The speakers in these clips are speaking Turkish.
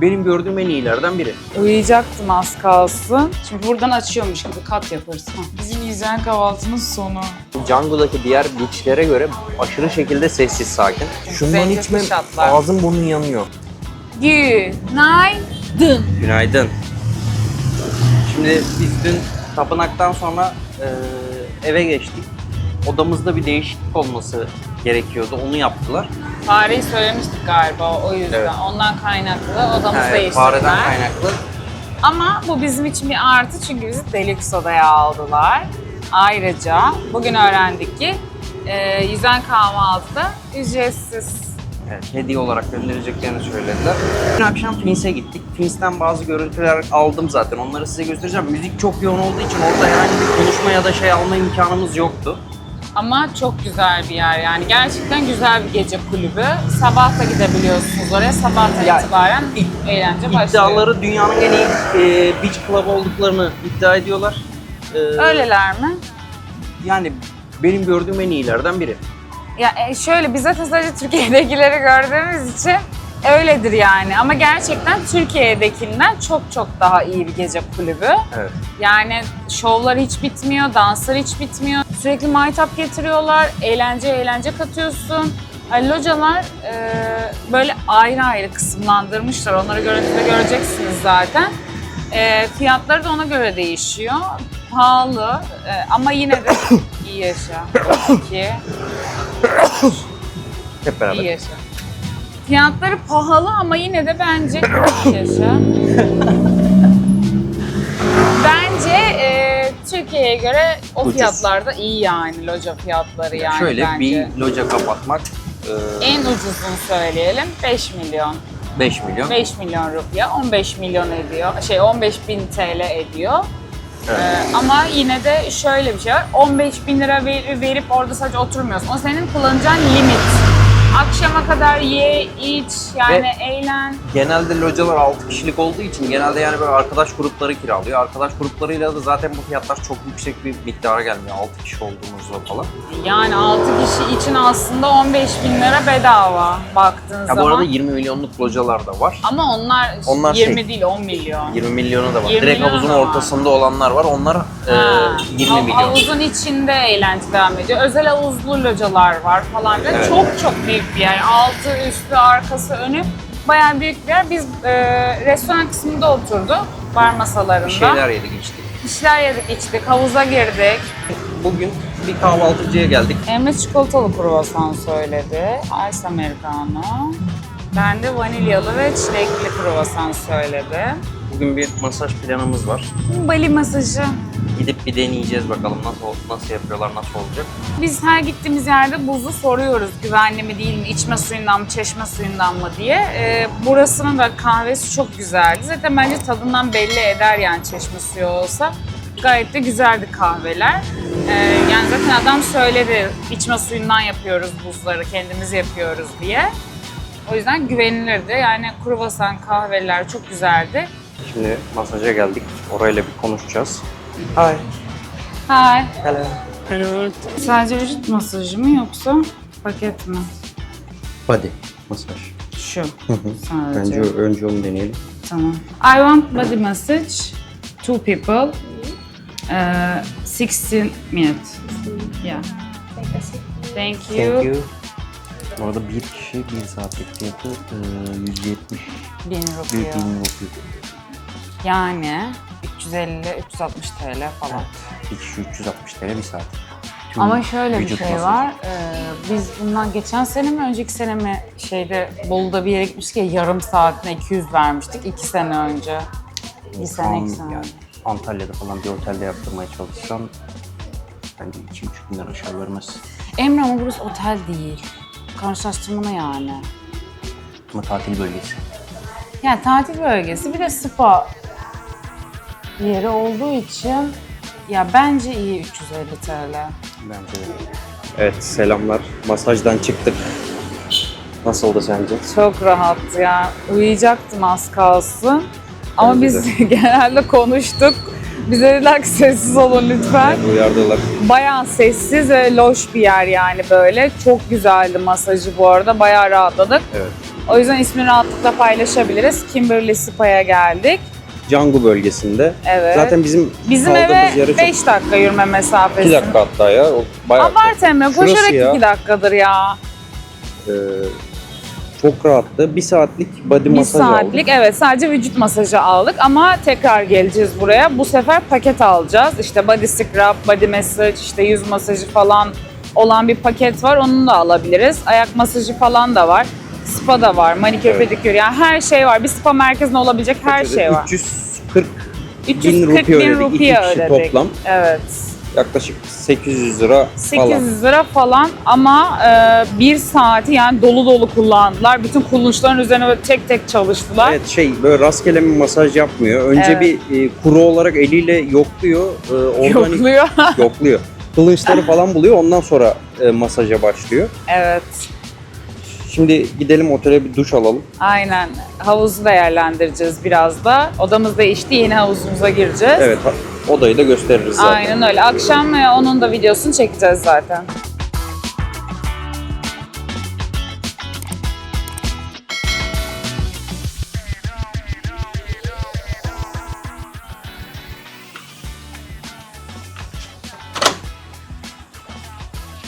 benim gördüğüm en iyilerden biri. Uyuyacaktım az kalsın. Şimdi buradan açıyormuş gibi kat yaparız. Hah, Bizim yüzen kahvaltının sonu. Django'daki diğer beachlere göre aşırı şekilde sessiz sakin. Şundan Zencefil içme şatlar. ağzım burnun yanıyor. Günaydın. Günaydın. Şimdi biz dün tapınaktan sonra e, eve geçtik. Odamızda bir değişiklik olması gerekiyordu. Onu yaptılar. Fareyi söylemiştik galiba o yüzden. Evet. Ondan kaynaklı odamızı Yani değiştirdiler. fareden kaynaklı. Ama bu bizim için bir artı çünkü bizi deluxe odaya aldılar. Ayrıca bugün öğrendik ki e, yüzen kahvaltıda ücretsiz. Evet, hediye olarak göndereceklerini söylediler. Dün akşam Fins'e gittik. Fins'ten bazı görüntüler aldım zaten. Onları size göstereceğim. Müzik çok yoğun olduğu için orada herhangi bir konuşma ya da şey alma imkanımız yoktu. Ama çok güzel bir yer yani gerçekten güzel bir gece kulübü. Sabah da gidebiliyorsunuz oraya. Sabahtan Ya, itibaren eğlence başlıyor. İddiaları dünyanın en iyi e, beach club olduklarını iddia ediyorlar. E, Öyleler mi? Yani benim gördüğüm en iyilerden biri. Ya e, şöyle biz zaten sadece Türkiye'dekileri gördüğümüz için öyledir yani. Ama gerçekten Türkiye'dekinden çok çok daha iyi bir gece kulübü. Evet. Yani şovlar hiç bitmiyor, danslar hiç bitmiyor. Sürekli maytap getiriyorlar, eğlence eğlence katıyorsun. Yani localar e, böyle ayrı ayrı kısımlandırmışlar. Onları görüntüde göreceksiniz zaten. E, fiyatları da ona göre değişiyor. Pahalı e, ama yine de iyi yaşa. İki, Hep beraber. iyi yaşa. Fiyatları pahalı ama yine de bence iyi yaşa. Bence e, Türkiye'ye göre o Ucuz. fiyatlarda iyi yani loca fiyatları yani Şöyle bence. bir loca kapatmak e, En ucuzunu söyleyelim 5 milyon. 5 milyon. 5 milyon rupiye 15 milyon ediyor. Şey 15 bin TL ediyor. Evet. Ee, ama yine de şöyle bir şey var. 15 bin lira ver- verip orada sadece oturmuyorsun. O senin kullanacağın limit. Akşama kadar ye, iç, yani eğlen. Genelde localar 6 kişilik olduğu için genelde yani böyle arkadaş grupları kiralıyor. Arkadaş gruplarıyla da zaten bu fiyatlar çok yüksek bir miktara gelmiyor. 6 kişi olduğumuzda falan. Yani 6 kişi için aslında 15 bin lira bedava baktığın Ya zaman. bu arada 20 milyonluk localar da var. Ama onlar, Onlar 20 şey- değil 10 milyon. 20 milyonu da var. 20 Direkt havuzun ortasında olanlar var. Onlar e, Ha, 20 hav- milyon. Havuzun içinde eğlence devam ediyor. Özel havuzlu localar var falan. Evet. Çok çok büyük bir yer. Altı, üstü, arkası, önü. Bayağı büyük bir yer. Biz e, restoran kısmında oturduk. Bar masalarında. Bir şeyler yedik içtik. İşler yedik, içtik, havuza girdik. Bugün bir kahvaltıcıya geldik. Emre çikolatalı kruvasan söyledi. Ice Americano. Ben de vanilyalı ve çilekli kruvasan söyledi. Bugün bir masaj planımız var. Bali masajı. Gidip bir deneyeceğiz bakalım nasıl nasıl yapıyorlar, nasıl olacak. Biz her gittiğimiz yerde buzu soruyoruz güvenli mi değil mi, içme suyundan mı, çeşme suyundan mı diye. Ee, burasının da kahvesi çok güzeldi. Zaten bence tadından belli eder yani çeşme suyu olsa. Gayet de güzeldi kahveler. Ee, yani zaten adam söyledi içme suyundan yapıyoruz buzları, kendimiz yapıyoruz diye. O yüzden güvenilirdi. Yani kruvasan kahveler çok güzeldi. Şimdi masaja geldik. Orayla bir konuşacağız. Hi. Hi. Hello. Sadece vücut masajı mı yoksa paket mi? Body masaj. Şu. Bence Sadece. önce onu deneyelim. Tamam. I want body massage. Two people. Uh, 16 minutes. Yeah. Thank you. Thank you. Bu arada bir kişi bir saatlik fiyatı e, 170 Bin rupiye. bin rupi. Yani 350-360 TL falan. Bir kişi 360 TL bir saat. Tüm Ama şöyle bir şey masajı. var. Ee, biz bundan geçen sene mi önceki sene mi şeyde Bolu'da bir yere gitmiştik ya yarım saatine 200 vermiştik. iki sene önce. Bir sene iki sene. yani Antalya'da falan bir otelde yaptırmaya çalışsam bence 2-3 binden aşağı vermez. Emre ama burası otel değil. Karşılaştırmana yani. Ama tatil bölgesi. Yani tatil bölgesi bir de spa yeri olduğu için ya bence iyi 350 TL. Bence de. Evet selamlar. Masajdan çıktık. Nasıl oldu sence? Çok rahattı ya. Uyuyacaktım az kalsın. Ama Bence biz genelde konuştuk. Bize dediler ki sessiz olun lütfen. Uyardılar. Bayağı sessiz ve loş bir yer yani böyle. Çok güzeldi masajı bu arada. Bayağı rahatladık. Evet. O yüzden ismini rahatlıkla paylaşabiliriz. Kimberly Spa'ya geldik. Canggu bölgesinde. Evet. Zaten bizim Bizim kaldığımız eve yere 5 dakika yürüme mesafesi. 2 dakika hatta ya. O bayağı Abart Emre, koşarak ya. 2 dakikadır ya. Ee, çok rahattı. Bir saatlik body Bir masaj saatlik aldık. evet sadece vücut masajı aldık ama tekrar geleceğiz buraya. Bu sefer paket alacağız. İşte body scrub, body massage, işte yüz masajı falan olan bir paket var. Onu da alabiliriz. Ayak masajı falan da var. Spa da var, manikür, Evet. pedikür yani her şey var. Bir spa merkezinde olabilecek her şey var. 340 340 rupi bin ödedik. rupiye İki kişi ödedik. toplam. Evet. yaklaşık 800 lira falan. 800 lira falan ama e, bir saati yani dolu dolu kullandılar. Bütün kulunçların üzerine böyle tek tek çalıştılar. Evet şey böyle rastgele bir masaj yapmıyor. Önce Evet. bir e, kuru olarak eliyle yokluyor. E, oradan Yokluyor. yokluyor. Kılınçları falan buluyor. Ondan sonra e, masaja başlıyor. evet. Şimdi gidelim otele bir duş alalım. Aynen. Havuzu değerlendireceğiz biraz da. Odamız değişti. Yeni havuzumuza gireceğiz. Evet odayı da gösteririz zaten. Aynen öyle. Akşam e, onun da videosunu çekeceğiz zaten.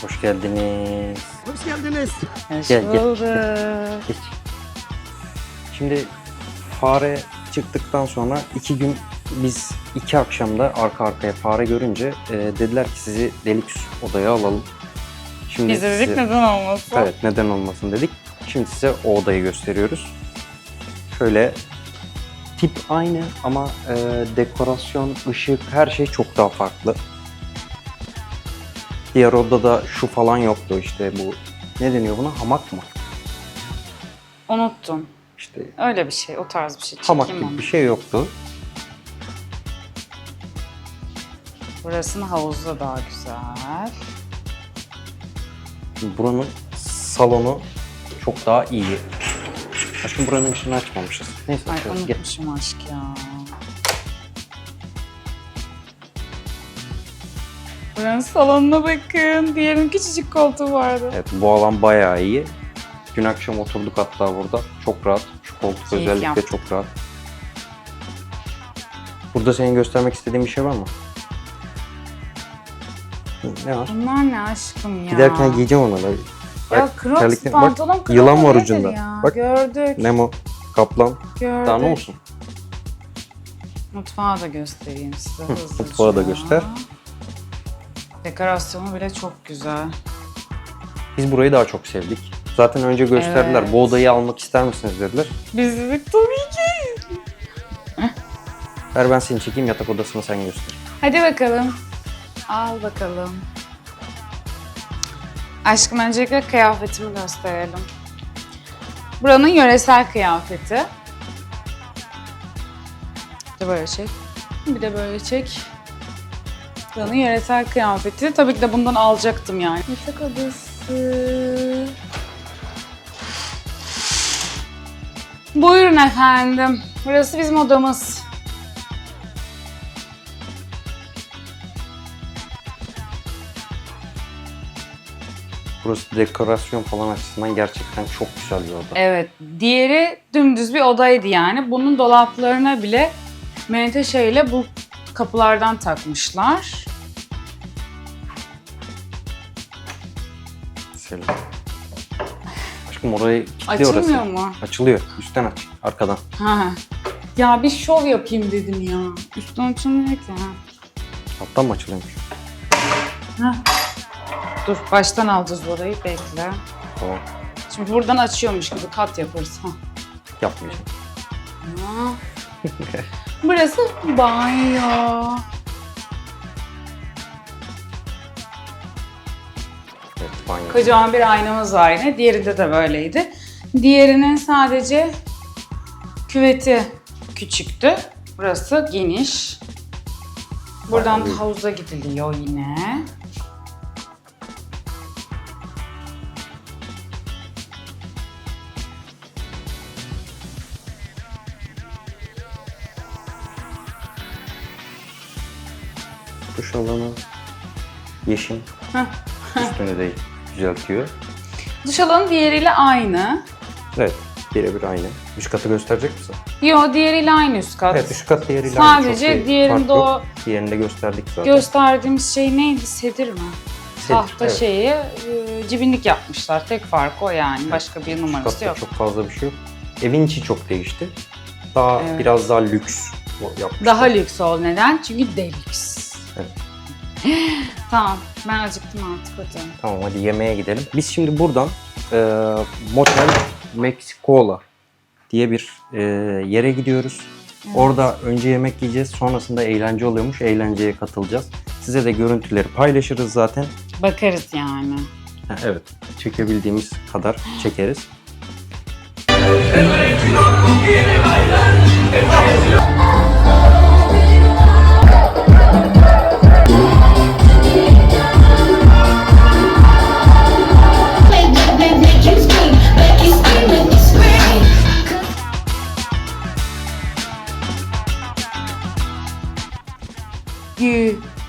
Hoş geldiniz. Geldiniz. Hoş Gel, gel. bulduk. Geç. Şimdi fare çıktıktan sonra iki gün biz iki akşamda arka arkaya fare görünce e, dediler ki sizi deluxe odaya alalım. Şimdi Biz de dedik size- neden olmasın? Evet neden olmasın dedik. Şimdi size o odayı gösteriyoruz. Şöyle tip aynı ama e, dekorasyon, ışık her şey çok daha farklı. Diğer odada şu falan yoktu işte bu ne deniyor buna hamak mı? Unuttum. İşte Öyle bir şey. O tarz bir şey. hamak Çekeyim gibi onu. bir şey yoktu. Burasının havuzu da daha güzel. Buranın salonu çok daha iyi. Aşkım buranın ışığını açmamışız. Neyse Ay açıyoruz. Gel. unutmuşum aşk ya. Buranın salonuna bakın. Diğerinin küçücük koltuğu vardı. Evet bu alan bayağı iyi. Dün akşam oturduk hatta burada. Çok rahat. Şu koltuk Keyif özellikle yaptık. çok rahat. Burada senin göstermek istediğin bir şey var mı? Ne var? Bunlar ne aşkım ya? Giderken giyeceğim onları. Ya Bak, Crocs terlikle- pantolon bak, Crocs yılan var nedir ucunda. Ya? Bak. Gördük. Nemo, kaplan. Gördük. Daha ne olsun? Mutfağı da göstereyim size hızlıca. mutfağı da göster. Dekorasyonu bile çok güzel. Biz burayı daha çok sevdik. Zaten önce gösterdiler. Evet. Bu odayı almak ister misiniz dediler. Biz dedik tabii ki. Ver ben seni çekeyim yatak odasını sen göster. Hadi bakalım. Al bakalım. Aşkım öncelikle kıyafetimi gösterelim. Buranın yöresel kıyafeti. Bir de böyle çek. Bir de böyle çek. Buranın yöresel kıyafeti. Tabii ki de bundan alacaktım yani. Yatak odası. Buyurun efendim. Burası bizim odamız. Burası dekorasyon falan açısından gerçekten çok güzel bir oda. Evet. Diğeri dümdüz bir odaydı yani. Bunun dolaplarına bile menteşeyle bu kapılardan takmışlar. Selam. Aşkım orayı kilitli orası. Açılmıyor mu? Açılıyor. Üstten aç. Arkadan. Ha. Ya bir şov yapayım dedim ya. Üstten açılmıyor ki. Ha. Alttan mı açılıyormuş? Ha. Dur baştan alacağız orayı bekle. Tamam. Şimdi buradan açıyormuş gibi kat yaparız. Ha. Yapmayacağım. Ha. Burası banyo. Evet banyo. Kocaman bir aynamız var yine. Diğerinde de böyleydi. Diğerinin sadece küveti küçüktü. Burası geniş. Buradan havuza gidiliyor yine. Duş alanı. Yeşim. Heh. Üstünü de düzeltiyor. Duş alanı diğeriyle aynı. Evet. Birebir aynı. Üst katı gösterecek misin? Yo diğeriyle aynı üst kat. Evet üst kat diğeriyle aynı. Çok Sadece bir diğerinde fark yok. o Diğerini de gösterdik zaten. gösterdiğimiz şey neydi? Sedir mi? Sedir, Tahta evet. şeyi e, cibinlik yapmışlar. Tek farkı o yani. Başka bir Üst numarası katta yok. çok fazla bir şey yok. Evin içi çok değişti. Daha Evet. biraz daha lüks yapmışlar. Daha lüks ol. Neden? Çünkü deluxe. Evet. tamam. Ben acıktım artık hadi. Tamam hadi yemeğe gidelim. Biz şimdi buradan e, Motel Mexicola diye bir e, yere gidiyoruz. Orada önce yemek yiyeceğiz. Sonrasında eğlence oluyormuş. Eğlenceye katılacağız. Size de görüntüleri paylaşırız zaten. Bakarız yani. Ha, evet. Çekebildiğimiz kadar çekeriz.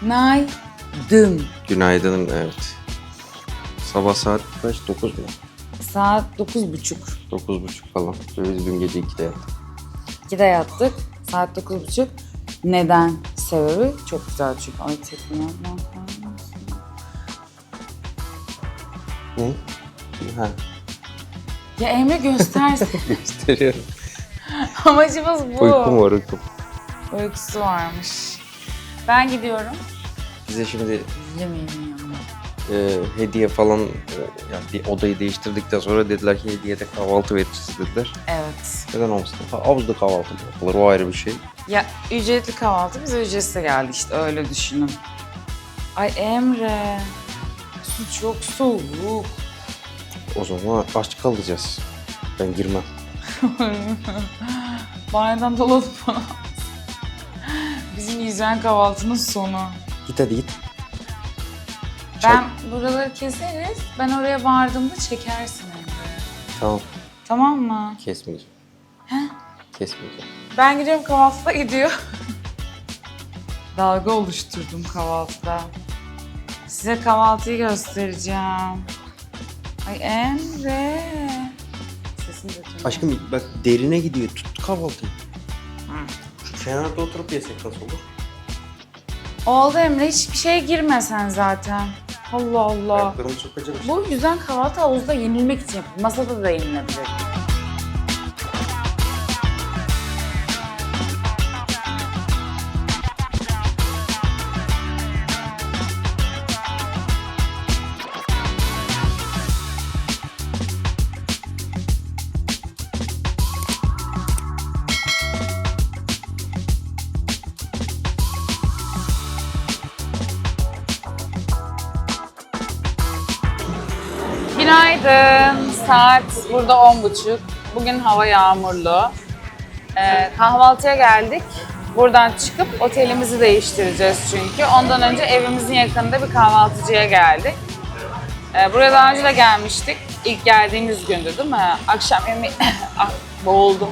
Günaydın. Günaydın. Evet. Sabah saat kaç? 9 mu? Saat 9.30. 9.30 falan. Biz dün gece 2'de yattık. 2'de yattık. Saat 9.30. Neden? Sebebi çok güzel çünkü. Ay tekrar Ne? Ha, Ya Emre göstersin. gösteriyorum. Amacımız bu. Uykum var uykum. Uykusu varmış. Ben gidiyorum. Bize şimdi Yemeğimi yiyorum. e, hediye falan e, yani bir odayı değiştirdikten sonra dediler ki hediyede kahvaltı vereceğiz dediler. Evet. Neden olmasın? Ha, Havuzda kahvaltı yapılır o ayrı bir şey. Ya ücretli kahvaltı bize ücretsiz geldi işte öyle düşünün. Ay Emre. Su çok soğuk. O zaman aç kalacağız. Ben girmem. Banyodan dolanıp bana. Yiyeceğin kahvaltının sonu. Git hadi git. Çay- Ben buraları keseriz. Ben oraya vardığımda çekersin Emre. Tamam Tamam mı? kesmeyeceğim. Kesmeyeceğim. Ben gidiyorum kahvaltıda gidiyor. Dalga oluşturdum kahvaltıda. Size kahvaltıyı göstereceğim. Ay Emre. Sesim. Aşkım bak derine gidiyor. Tut kahvaltıyı. Şu kenarda oturup yesek nasıl olur? Oldu Emre hiçbir şey girmesen zaten. Allah Allah. Ayaklarımı sokacağım işte. Bu yüzden kahvaltı havuzda yenilmek için yapılır. Masada da yenilebilir. Günaydın. Saat burada 10.30. Bugün hava yağmurlu. Ee, kahvaltıya geldik. Buradan çıkıp otelimizi değiştireceğiz çünkü. Ondan önce evimizin yakınında bir kahvaltıcıya geldik. Ee, buraya daha önce de gelmiştik. İlk geldiğimiz gündü değil mi? Akşam yemeği... ah, boğuldum.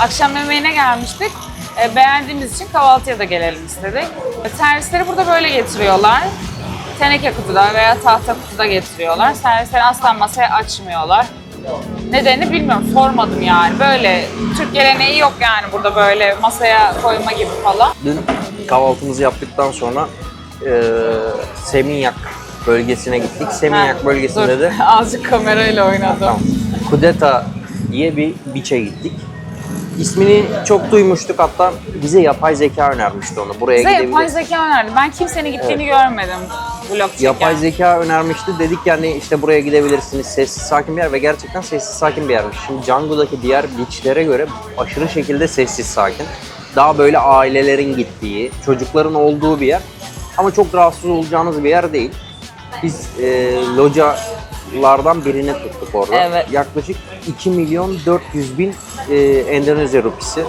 Akşam yemeğine gelmiştik. Ee, beğendiğimiz için kahvaltıya da gelelim istedik. Ee, Servisleri burada böyle getiriyorlar. Teneke kutuda veya tahta kutuda getiriyorlar. Servisleri asla masaya açmıyorlar. Nedenini bilmiyorum, sormadım yani. Böyle Türk geleneği yok yani burada böyle masaya koyma gibi falan. Dün kahvaltımızı yaptıktan sonra eee Seminyak bölgesine gittik. Seminyak bölgesinde dur. de Azıcık kamerayla oynadım. tamam, Kudeta diye bir beach'e gittik. İsmini çok duymuştuk hatta bize yapay zeka önermişti onu. Buraya Size yapay gidebiliriz. zeka önerdi. Ben kimsenin gittiğini görmedim vlog çeken. Yapay zeka önermişti. Dedik yani işte buraya gidebilirsiniz. Sessiz sakin bir yer ve gerçekten sessiz sakin bir yermiş. Şimdi Django'daki diğer beachlere göre aşırı şekilde sessiz sakin. Daha böyle ailelerin gittiği, çocukların olduğu bir yer. Ama çok rahatsız olacağınız bir yer değil. Biz e, localardan birini tuttuk orada. Evet. Yaklaşık 2 milyon 400 bin e, Endonezya rupisi.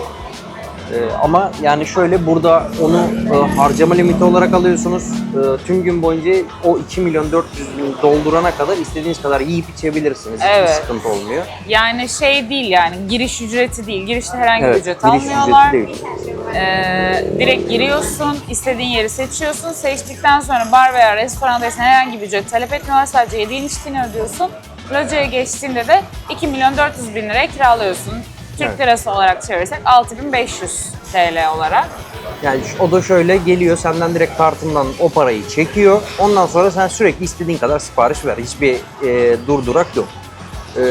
Ee, ama yani şöyle burada onu e, harcama limiti olarak alıyorsunuz. E, tüm gün boyunca o 2 milyon 400 bin doldurana kadar istediğiniz kadar yiyip içebilirsiniz. Evet. Hiçbir sıkıntı olmuyor. Yani şey değil yani giriş ücreti değil. Girişte herhangi bir Evet, ücret giriş almıyorlar. ücreti değil. Ee, direkt giriyorsun, istediğin yeri seçiyorsun. Seçtikten sonra bar veya restorandaysan herhangi bir ücret talep etmiyorlar. Sadece yediğin içtiğini ödüyorsun. Locaya geçtiğinde de 2 milyon 400 bin liraya kiralıyorsun. Türk Evet. lirası olarak çevirirsek 6500 TL olarak. Yani ş- o da şöyle geliyor senden direkt kartından o parayı çekiyor. Ondan sonra sen sürekli istediğin kadar sipariş ver. Hiçbir e, durdurak yok. E,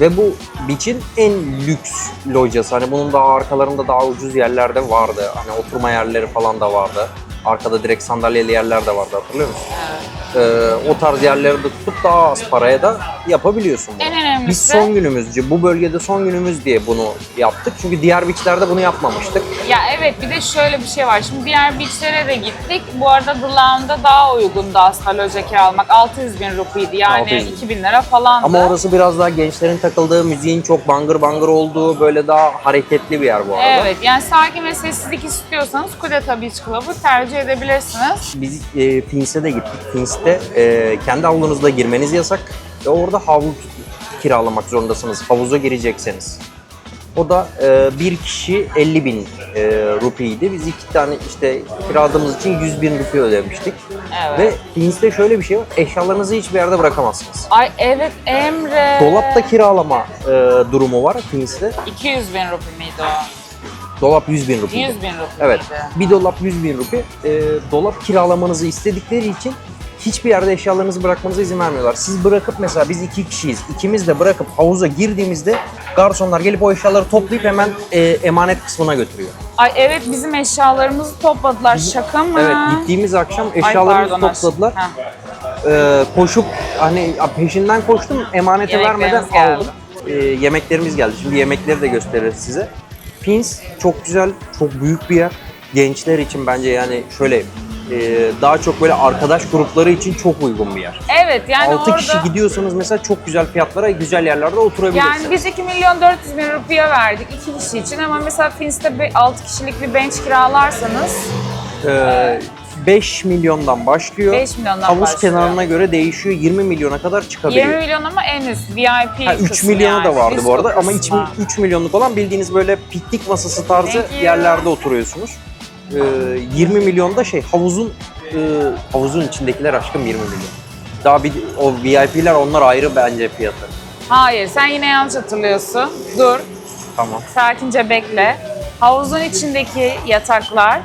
ve bu Beach'in en lüks locası. Hani bunun daha arkalarında daha ucuz yerlerde vardı. Hani oturma yerleri falan da vardı. Arkada direkt sandalyeli yerler de vardı hatırlıyor musun? E, o tarz yerleri de tutup daha az paraya da yapabiliyorsun bunu. En önemlisi- Biz son günümüzce bu bölgede son günümüz diye bunu yaptık. Çünkü diğer beachlerde bunu yapmamıştık. Ya evet bir de şöyle bir şey var. Şimdi diğer beachlere de gittik. Bu arada The Lounge'da daha uygundu aslında loca kiralamak. 600 bin rupiydi yani 600 bin. 2000 lira falandı. Ama orası biraz daha gençlerin takıldığı, müziğin çok bangır bangır olduğu, böyle daha hareketli bir yer bu arada. Evet yani sakin ve sessizlik istiyorsanız Kudeta Beach Club'ı tercih edebilirsiniz. Biz e, Fins'e de gittik. Fins'te e, kendi havlunuzda girmeniz yasak ve orada havlu kiralamak zorundasınız havuza girecekseniz. O da e, bir kişi 50 bin e, rupiydi. Biz iki tane işte kiraladığımız için 100 bin rupi ödemiştik. Evet. Ve Fins'te şöyle bir şey var. Eşyalarınızı hiçbir yerde bırakamazsınız. Ay evet Emre. Dolapta kiralama e, durumu var Fins'te. 200 bin rupi miydi o? Dolap 100 bin rupi. 100 bin rupi Evet. Bir dolap 100 bin rupi. E, dolap kiralamanızı istedikleri için hiçbir yerde eşyalarınızı bırakmanıza izin vermiyorlar. Siz bırakıp mesela biz iki kişiyiz. İkimiz de bırakıp havuza girdiğimizde garsonlar gelip o eşyaları toplayıp hemen e, emanet kısmına götürüyor. Ay evet bizim eşyalarımızı topladılar. Şaka mı? Evet gittiğimiz akşam Ay, eşyalarımızı pardon, topladılar. Heh. E, koşup hani peşinden koştum emanete vermeden geldi. aldım. E, yemeklerimiz geldi. Şimdi yemekleri de gösteririz size. Pins çok güzel, çok büyük bir yer. Gençler için bence yani şöyle e, daha çok böyle arkadaş grupları için çok uygun bir yer. Evet yani 6 orada... kişi gidiyorsanuz mesela çok güzel fiyatlara güzel yerlerde oturabilirsiniz. Yani biz 2 milyon 400 bin rupiye verdik iki kişi için ama mesela Fins'te 6 kişilik bir bench kiralarsanız Ee, 5 milyondan başlıyor. 5 milyondan Havuz başlıyor. kenarına göre değişiyor. 20 milyona kadar çıkabiliyor. 20 milyon ama en üst VIP Ha, 3 kısmı milyonu yani, da vardı disco bu arada ama 3, kısmı. 3 milyonluk olan bildiğiniz böyle piknik masası tarzı yerlerde oturuyorsunuz. Ee, 20 milyon da şey havuzun e, havuzun içindekiler aşkım 20 milyon. Daha bir o VIP'ler onlar ayrı bence fiyatı. Hayır sen yine yanlış hatırlıyorsun. Dur Tamam. sakince bekle. Havuzun içindeki yataklar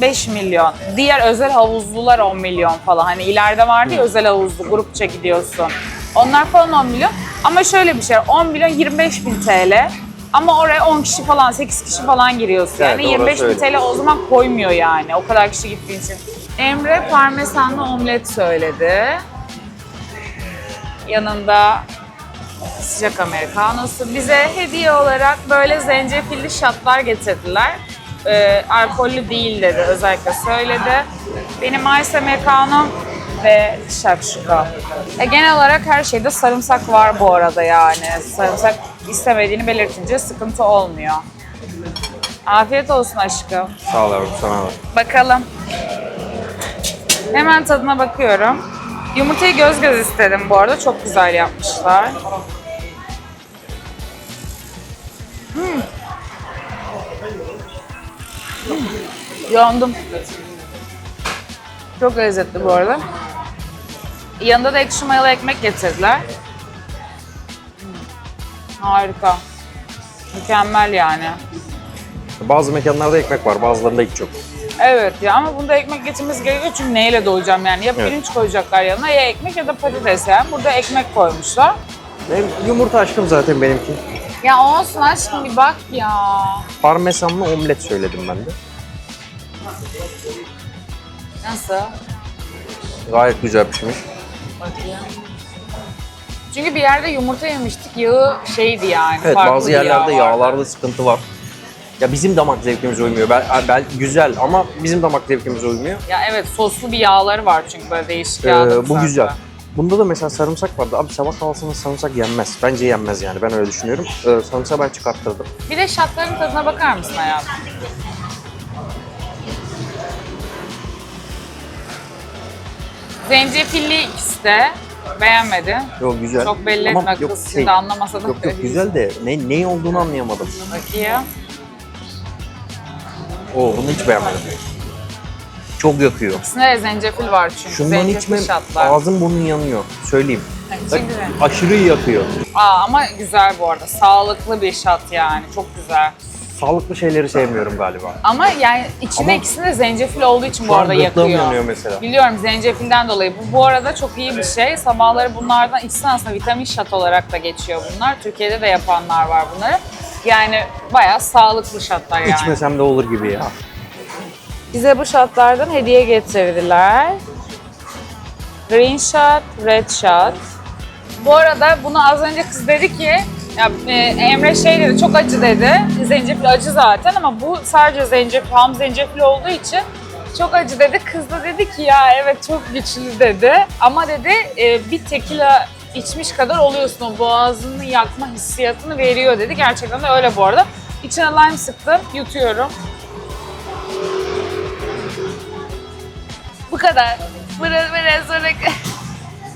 5 milyon. Diğer özel havuzlular 10 milyon falan. Hani ileride vardı ya özel havuzlu grupça gidiyorsun. Onlar falan 10 milyon. Ama şöyle bir şey var, 10 milyon 25 bin TL. Ama oraya 10 kişi falan 8 kişi falan giriyorsun. Evet, Yani 25 bin. TL o zaman koymuyor yani o kadar kişi gittiğin için. Emre parmesanlı omlet söyledi. Yanında sıcak amerikanosu. Bize hediye olarak böyle zencefilli şatlar getirdiler. Ee, alkollü değil dedi özellikle söyledi. Benim ice americano ve şakşuka. E, genel olarak her şeyde sarımsak var bu arada yani. Sarımsak istemediğini belirtince sıkıntı olmuyor. Afiyet olsun aşkım. Sağ ol yavrum sana da. Bakalım. Hemen tadına bakıyorum. Yumurtayı göz göz istedim bu arada. Çok güzel yapmışlar. Hmm. Hmm. Yandım. Çok lezzetli bu arada. Yanında da ekşi mayalı ekmek getirdiler. Harika. Mükemmel yani. Bazı mekanlarda ekmek var, bazılarında hiç yok. Evet ya ama bunda ekmek getirmesi gerekiyor çünkü neyle doyacağım yani? Ya Evet. pirinç koyacaklar yanına ya ekmek ya da patates yani. Burada ekmek koymuşlar. Benim yumurta aşkım zaten benimki. Ya olsun aşkım bir bak ya. Parmesanlı omlet söyledim ben de. Nasıl? Gayet güzel pişmiş. Bakayım. Çünkü bir yerde yumurta yemiştik. Yağı şeydi yani. Evet farklı bazı bir yağ yerlerde vardı. yağlarda sıkıntı var. Ya bizim damak zevkimize uymuyor. Ben, ben güzel ama bizim damak zevkimize uymuyor. Ya evet soslu bir yağları var çünkü böyle değişik Ee, yağlı. bu güzel. Bunda da mesela sarımsak vardı. Abi sabah kahvaltısında sarımsak yenmez. Bence yenmez yani. Ben öyle düşünüyorum. Ee, sarımsağı ben çıkarttırdım. Bir de şatların tadına bakar mısın hayatım? Zencefilli ikisi de. Beğenmedin. Yok güzel. Çok belli Ama etme yok, kız şey, şimdi anlamasa da. Yok yok güzel de ne, ne olduğunu anlayamadım. Bakayım. Oo bunu hiç beğenmedim. Çok yakıyor. İkisinde de zencefil var çünkü. Şundan zencefil şatlar. ağzım burnun yanıyor. Söyleyeyim. Güzel. Aşırı yakıyor. Aa, ama güzel bu arada. Sağlıklı bir şat yani. Çok güzel. Sağlıklı şeyleri sevmiyorum galiba. Ama yani içinde Ama- ikisinde zencefil olduğu için bu an arada gırtlağım yakıyor. yanıyor mesela. Biliyorum zencefilden dolayı. Bu, bu arada çok iyi bir şey. Sabahları bunlardan içsin aslında vitamin şat olarak da geçiyor bunlar. Türkiye'de de yapanlar var bunları. Yani bayağı sağlıklı şatlar yani. İçmesem de olur gibi ya. Bize bu şatlardan hediye getirdiler. Green shot, red shot. Bu arada bunu az önce kız dedi ki ya e, Emre şey dedi çok acı dedi. Zencefil acı zaten ama bu sadece zencefil, ham zencefil olduğu için çok acı dedi. Kız da dedi ki ya evet çok güçlü dedi. Ama dedi e, bir tekila içmiş kadar oluyorsun o boğazını yakma hissiyatını veriyor dedi. Gerçekten de öyle bu arada. İçine lime sıktım, yutuyorum. Bu kadar. Biraz biraz sonra